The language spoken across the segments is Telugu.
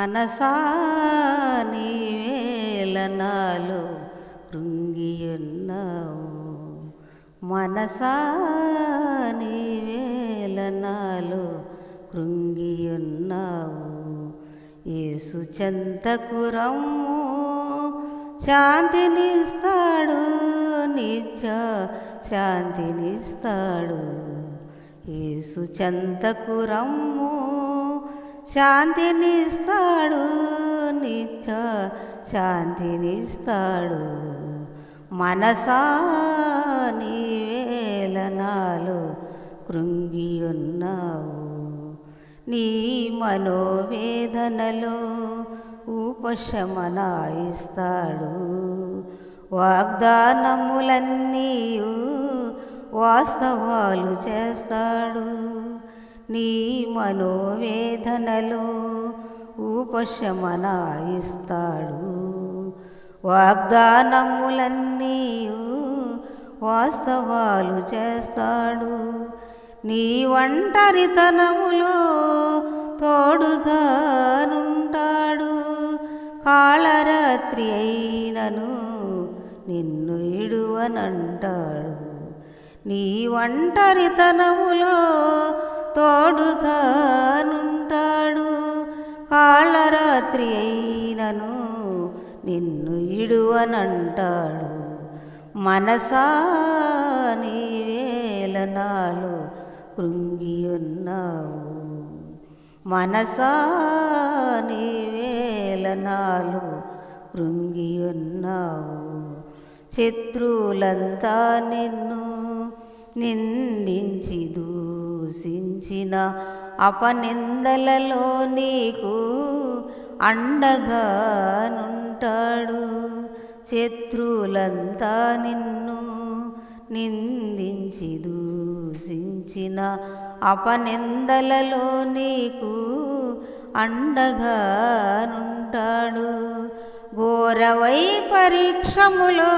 మనసాని వేలనాలు కృంగియున్నావు. మనసాని వేలనాలు కృంగియున్నావు. ఏసు చెంతకు రమ్ము శాంతినిస్తాడు నిత్య శాంతినిస్తాడు. ఏసు చెంతకు రమ్ము శాంతినిస్తాడు నిత్య శాంతినిస్తాడు. మనసా నీవేలనాలు కృంగియున్నావు. నీ మనోవేదనలో ఉపశమనాయిస్తాడు. వాగ్దానములన్నీ వాస్తవాలు చేస్తాడు. నీ మనోవేదనలో ఉపశమనాయిస్తాడు. వాగ్దానములన్నీ వాస్తవాలు చేస్తాడు. నీ ఒంటరితనములో తోడుగానుంటాడు కాళరాత్రి అయినను నిన్ను ఇడువనంటాడు. నీ ఒంటరితనములో తోడుగానుంటాడు కాళ్ళరాత్రి అయినను నిన్ను ఇడువనంటాడు. మనసా నీవేలనాలు కృంగియున్నావు. మనసా నీవేలనాలు కృంగియున్నావు. శత్రువులంతా నిన్ను నిందించి దూషించిన అపనిందలలో నీకు అండగానుంటాడు శత్రువులంతా నిన్ను నిందించి దూషించిన అపనిందలలో నీకు అండగానుంటాడు ఘోరవై పరీక్షములో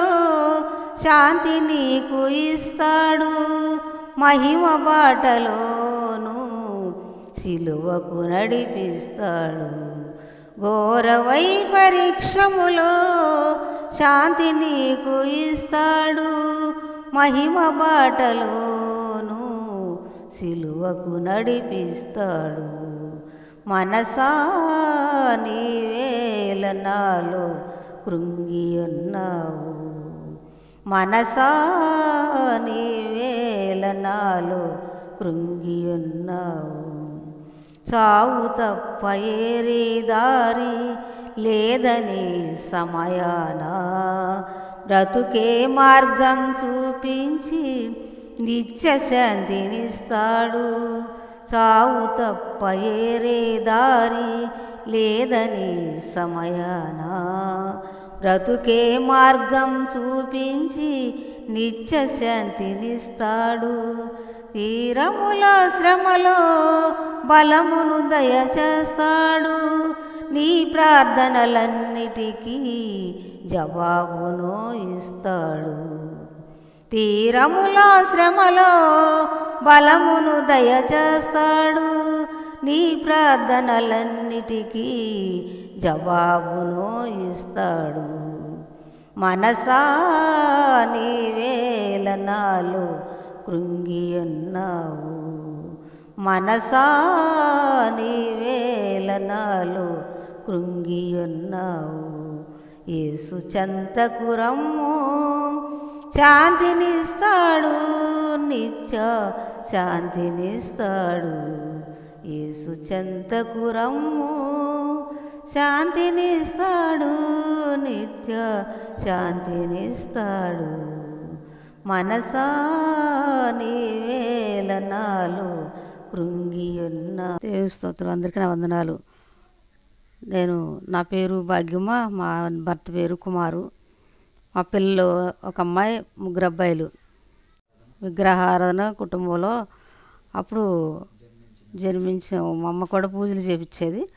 శాంతి నీకు ఇస్తాడు. మహిమ బాటలోను సిలువకు నడిపిస్తాడు. ఘోరవై పరీక్షములో శాంతి నీకు ఇస్తాడు. మహిమ బాటలోను సిలువకు నడిపిస్తాడు. మనసా కృంగి ఉన్నావు. మనసా నీవేలనాలో కృంగియున్నావు. చావు తప్ప ఏరే దారి లేదని సమయాన బ్రతుకే మార్గం చూపించి నిత్య శాంతినిస్తాడు. చావు తప్ప ఏరే దారి లేదని సమయాన బ్రతుకే మార్గం చూపించి నిత్య శాంతినిస్తాడు. తీరముల శ్రమలో బలమును దయచేస్తాడు. నీ ప్రార్థనలన్నిటికీ జవాబును ఇస్తాడు. తీరముల శ్రమలో బలమును దయచేస్తాడు. నీ ప్రార్థనలన్నిటికీ జవాబును ఇస్తాడు. మనసా నీవేలనాలు కృంగియున్నావు. మనసా నీవేలనాలు కృంగియున్నావు. యేసు చెంతకు రమ్ము శాంతినిస్తాడు నిత్య శాంతినిస్తాడు. యేసు చెంతకు రమ్ము శాంతినిస్తాడు నిత్య శాంతినిస్తాడు మనసా నీవేలనాలు కృంగియున్న. దేవు స్తోత్రం అందరికీ నా వందనాలు. నేను నా పేరు భాగ్యమ్మ మా భర్త పేరు కుమారు. మా పిల్లలు ఒక అమ్మాయి ముగ్గురు అబ్బాయిలు. విగ్రహారాధన కుటుంబంలో అప్పుడు జన్మించిన మా అమ్మ కూడా పూజలు చేపించేది.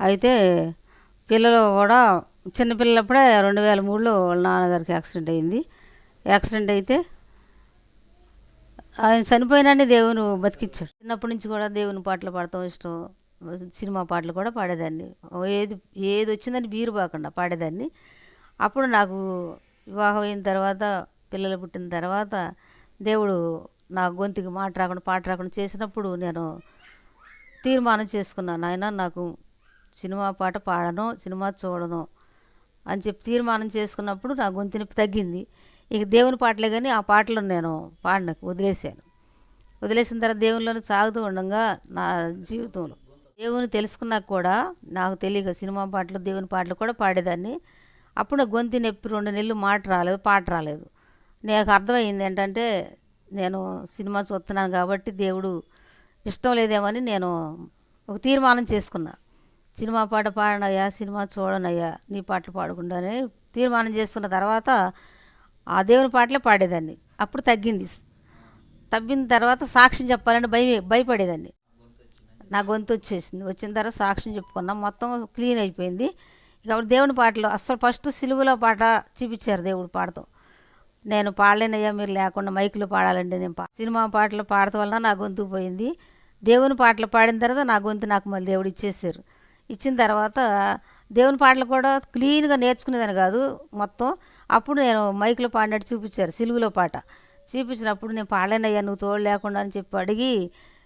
అయితే పిల్లలు కూడా చిన్నపిల్లప్పుడే రెండు వేల మూడులో వాళ్ళ నాన్నగారికి యాక్సిడెంట్ అయింది. యాక్సిడెంట్ అయితే ఆయన చనిపోయినాన్ని దేవుని బతికిచ్చాడు. చిన్నప్పటి నుంచి కూడా దేవుని పాటలు పాడతాం ఇష్టం. సినిమా పాటలు కూడా పాడేదాన్ని. ఏది ఏది వచ్చిందని బీరు పోకుండా పాడేదాన్ని. అప్పుడు నాకు వివాహం అయిన తర్వాత పిల్లలు పుట్టిన తర్వాత దేవుడు నా గొంతుకి మాట రాకుండా పాట రాకుండా చేసినప్పుడు నేను తీర్మానం చేసుకున్నాను. ఆయన నాకు సినిమా పాట పాడను సినిమా చూడను అని చెప్పి తీర్మానం చేసుకున్నప్పుడు నా గొంతు నొప్పి తగ్గింది. ఇక దేవుని పాటలే కానీ ఆ పాటలు నేను పాడిన వదిలేశాను. వదిలేసిన తర్వాత దేవునిలోనే సాగుతూ ఉండగా నా జీవితంలో దేవుని తెలుసుకున్నాక కూడా నాకు తెలియక సినిమా పాటలు దేవుని పాటలు కూడా పాడేదాన్ని. అప్పుడు నా గొంతు నొప్పి రెండు నెలలు మాట రాలేదు పాట రాలేదు. నాకు అర్థమైంది ఏంటంటే నేను సినిమా చూస్తున్నాను కాబట్టి దేవుడు ఇష్టం లేదేమని నేను ఒక తీర్మానం చేసుకున్నాను సినిమా పాట పాడనయ్యా సినిమా చూడనయ్యా నీ పాటలు పాడకుండానే తీర్మానం చేసుకున్న తర్వాత ఆ దేవుని పాటలే పాడేదాన్ని. అప్పుడు తగ్గింది. తగ్గిన తర్వాత సాక్ష్యం చెప్పాలని భయ భయపడేదాన్ని. నా గొంతు వచ్చేసింది. వచ్చిన తర్వాత సాక్ష్యం చెప్పుకున్నాం మొత్తం క్లీన్ అయిపోయింది. ఇక అప్పుడు దేవుని పాటలు అస్సలు ఫస్ట్ సిలువలో పాట చూపించారు దేవుడు పాడతాం నేను పాడలేనయ్యా మీరు లేకుండా మైకులు పాడాలండి నేను పా. సినిమా పాటలు పాడటం వలన నా గొంతు పోయింది. దేవుని పాటలు పాడిన తర్వాత నా గొంతు నాకు మళ్ళీ దేవుడు ఇచ్చేసారు. ఇచ్చిన తర్వాత దేవుని పాటలు కూడా క్లీన్గా నేర్చుకునేదని కాదు మొత్తం. అప్పుడు నేను మైక్లో పాడినట్టు చూపించారు సిలువులో పాట. చూపించినప్పుడు నేను పాడలేనయ్యా నువ్వు తోడు లేకుండా అని చెప్పి అడిగి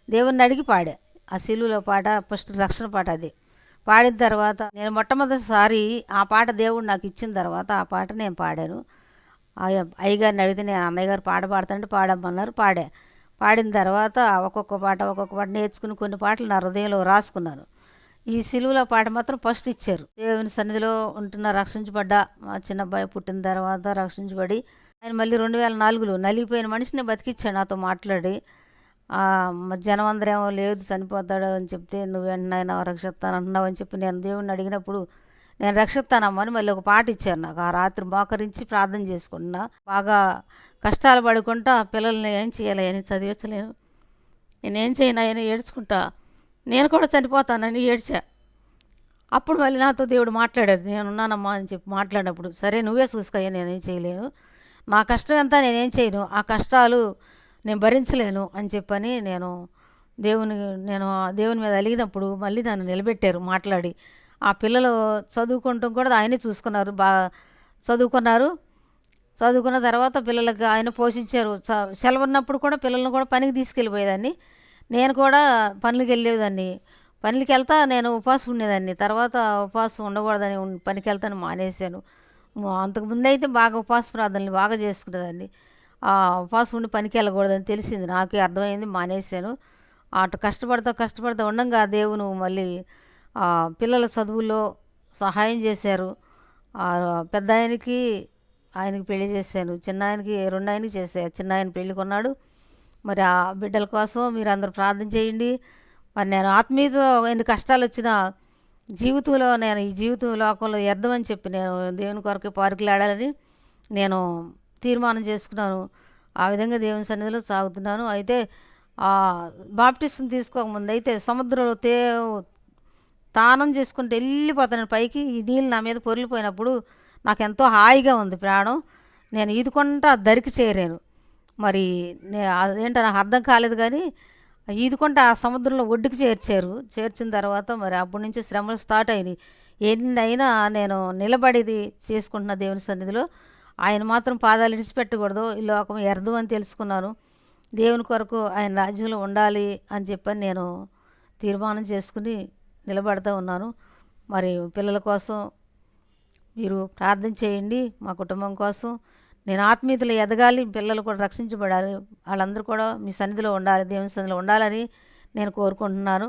దేవుణ్ణి అడిగి పాడా. ఆ సిలువులో పాట ఫస్ట్ రక్షణ పాట అది. పాడిన తర్వాత నేను మొట్టమొదటిసారి ఆ పాట దేవుడు నాకు ఇచ్చిన తర్వాత ఆ పాట నేను పాడాను. అయ్యగారిని అడిగితే నేను అన్నయ్య గారు పాట పాడతానంటే పాడమన్నారు పాడా. పాడిన తర్వాత ఒక్కొక్క పాట ఒక్కొక్క పాట నేర్చుకుని కొన్ని పాటలు నా హృదయంలో రాసుకున్నాను. ఈ సిలువుల పాట మాత్రం ఫస్ట్ ఇచ్చారు. దేవుని సన్నిధిలో ఉంటున్న రక్షించబడ్డ మా చిన్న అబ్బాయి పుట్టిన తర్వాత రక్షించబడి ఆయన మళ్ళీ రెండు వేల నాలుగులో నలిగిపోయిన మనిషిని బతికిచ్చాడు నాతో మాట్లాడి. జనం అందరేమో లేదు చనిపోతాడు అని చెప్తే నువ్వు వెంటనే రక్షిస్తాను అంటున్నావు అని చెప్పి నేను దేవుణ్ణి అడిగినప్పుడు నేను రక్షిస్తానమ్మని మళ్ళీ ఒక పాట ఇచ్చారు నాకు. ఆ రాత్రి మోకరించి ప్రార్థన చేసుకుంటున్నా. బాగా కష్టాలు పడుకుంటా పిల్లల్ని ఏం చేయాలి అని చదివించలేను. నేనేం చేయను ఆయన ఏడ్చుకుంటా. నేను కూడా చనిపోతానని ఏడ్చా. అప్పుడు మళ్ళీ నాతో దేవుడు మాట్లాడాడు నేను ఉన్నానమ్మా అని చెప్పి మాట్లాడినప్పుడు సరే నువ్వే చూసుకోయ్యా నేనేం చేయలేను. నా కష్టం ఎంత నేనేం చేయను ఆ కష్టాలు నేను భరించలేను అని చెప్పని నేను దేవుని నేను దేవుని మీద అలిగినప్పుడు మళ్ళీ నన్ను నిలబెట్టారు మాట్లాడి. ఆ పిల్లలు చదువుకుంటాం కూడా ఆయనే చూసుకున్నారు బాగా చదువుకున్నారు. చదువుకున్న తర్వాత పిల్లలకు ఆయన పోషించారు. సెలవు ఉన్నప్పుడు కూడా పిల్లల్ని కూడా పనికి తీసుకెళ్ళిపోయేదాన్ని. నేను కూడా పనులకి వెళ్ళేదాన్ని. పనులకి వెళ్తా నేను ఉపవాసం ఉండేదాన్ని. తర్వాత ఉపవాసం ఉండకూడదని పనికి వెళ్తాను మానేశాను. అంతకుముందు అయితే బాగా ఉపవాస ప్రార్థనలు బాగా చేసుకునేదాన్ని. ఉపవాసం ఉండి పనికి వెళ్ళకూడదని తెలిసింది. నాకు అర్థమైంది మానేశాను. అటు కష్టపడతా కష్టపడతా ఉండంగా దేవును మళ్ళీ పిల్లల చదువుల్లో సహాయం చేశారు. పెద్ద ఆయనకి ఆయనకి పెళ్ళి చేశాను. చిన్న ఆయనకి రెండు ఆయనకి చేశాను చిన్న ఆయన పెళ్ళి కొన్నాడు. మరి ఆ బిడ్డల కోసం మీరు అందరూ ప్రార్థన చేయండి. మరి నేను ఆత్మీయత ఎన్ని కష్టాలు వచ్చినా జీవితంలో నేను ఈ జీవితం లోకంలో ఎద్దమని చెప్పి నేను దేవుని కొరకు పారికిలాడాలని నేను తీర్మానం చేసుకున్నాను. ఆ విధంగా దేవుని సన్నిధిలో సాగుతున్నాను. అయితే బాప్టిస్ట్ని తీసుకోకముందు అయితే సముద్రంలో తే తానం చేసుకుంటూ వెళ్ళిపోతాను. పైకి ఈ నీళ్ళు నా మీద పొరిలిపోయినప్పుడు నాకు ఎంతో హాయిగా ఉంది ప్రాణం. నేను ఈదుకుంటా దరికి చేరాను. మరి అదేంటో నాకు అర్థం కాలేదు కానీ ఈదుకుంటే ఆ సముద్రంలో ఒడ్డుకు చేర్చారు. చేర్చిన తర్వాత మరి అప్పటి నుంచి శ్రమలు స్టార్ట్ అయినాయి. ఎన్నైనా నేను నిలబడేది చేసుకుంటున్న దేవుని సన్నిధిలో ఆయన మాత్రం పాదాలు విడిచిపెట్టకూడదు. ఈ లోకం ఎర్దు అని తెలుసుకున్నాను. దేవుని కొరకు ఆయన రాజ్యంలో ఉండాలి అని చెప్పని నేను తీర్మానం చేసుకుని నిలబడుతూ ఉన్నాను. మరి పిల్లల కోసం మీరు ప్రార్థన చేయండి. మా కుటుంబం కోసం నేను ఆత్మీయతలు ఎదగాలి పిల్లలు కూడా రక్షించబడాలి వాళ్ళందరూ కూడా మీ సన్నిధిలో ఉండాలి దేవుని సన్నిధిలో ఉండాలని నేను కోరుకుంటున్నాను.